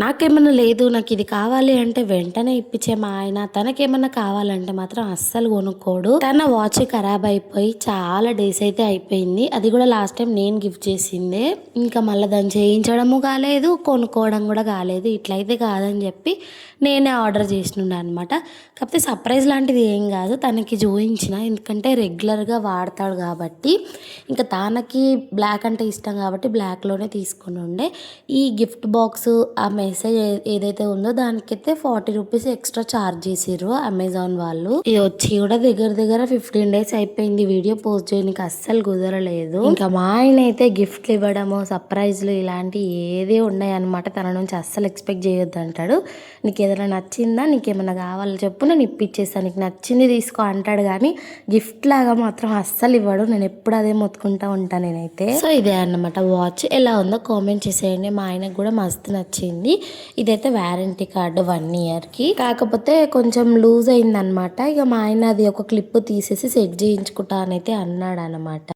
నాకేమన్నా లేదు నాకు ఇది కావాలి అంటే వెంటనే ఇప్పించే మా ఆయన. తనకేమన్నా కావాలంటే మాత్రం అస్సలు కొనుక్కోడు. తన వాచ్ ఖరాబ్ అయిపోయి చాలా డేస్ అయితే అయిపోయింది. అది కూడా లాస్ట్ టైం నేను గిఫ్ట్ చేసిందే. ఇంకా మళ్ళీ దాన్ని చేయించడము కాలేదు కొనుక్కోవడం కూడా కాలేదు. ఇట్లయితే కాదని చెప్పి నేనే ఆర్డర్ చేసినుండే అనమాట కాకపోతే సర్ప్రైజ్ లాంటిది ఏం కాదు. తనకి చూపించిన ఎందుకంటే రెగ్యులర్గా వాడతాడు కాబట్టి. ఇంకా తనకి బ్లాక్ అంటే ఇష్టం కాబట్టి బ్లాక్లోనే తీసుకుని ఉండే ఈ గిఫ్ట్ బాక్స్ ఆ ప్రైస్ ఏదైతే ఉందో దానికైతే ఫార్టీ రూపీస్ ఎక్స్ట్రా ఛార్జ్ చేసారు అమెజాన్ వాళ్ళు. ఇది వచ్చి కూడా దగ్గర దగ్గర ఫిఫ్టీన్ డేస్ అయిపోయింది వీడియో పోస్ట్ చేయడానికి అస్సలు కుదరలేదు. ఇంకా మా ఆయన అయితే గిఫ్ట్లు ఇవ్వడము సర్ప్రైజ్లు ఇలాంటి ఏది ఉన్నాయన్నమాట. తన నుంచి అస్సలు ఎక్స్పెక్ట్ చేయొద్దు అంటాడు. నీకు ఏదైనా నచ్చిందా నీకు ఏమైనా కావాలో చెప్పు నేను ఇప్పించేస్తాను నీకు నచ్చింది తీసుకో అంటాడు కానీ గిఫ్ట్ లాగా మాత్రం అస్సలు ఇవ్వడు. నేను ఎప్పుడు అదే మొత్తుకుంటా ఉంటాను నేనైతే. సో ఇదే అన్నమాట. వాచ్ ఎలా ఉందో కామెంట్ చేసేయండి. మా ఆయనకు కూడా మస్తు నచ్చింది. ఇదైతే వ్యారంటీ కార్డు వన్ ఇయర్కి. కాకపోతే కొంచెం లూజ్ అయిందనమాట ఇక మా ఆయన అది ఒక క్లిప్ తీసేసి సెట్ చేయించుకుంటా అని అయితే అన్నాడు అనమాట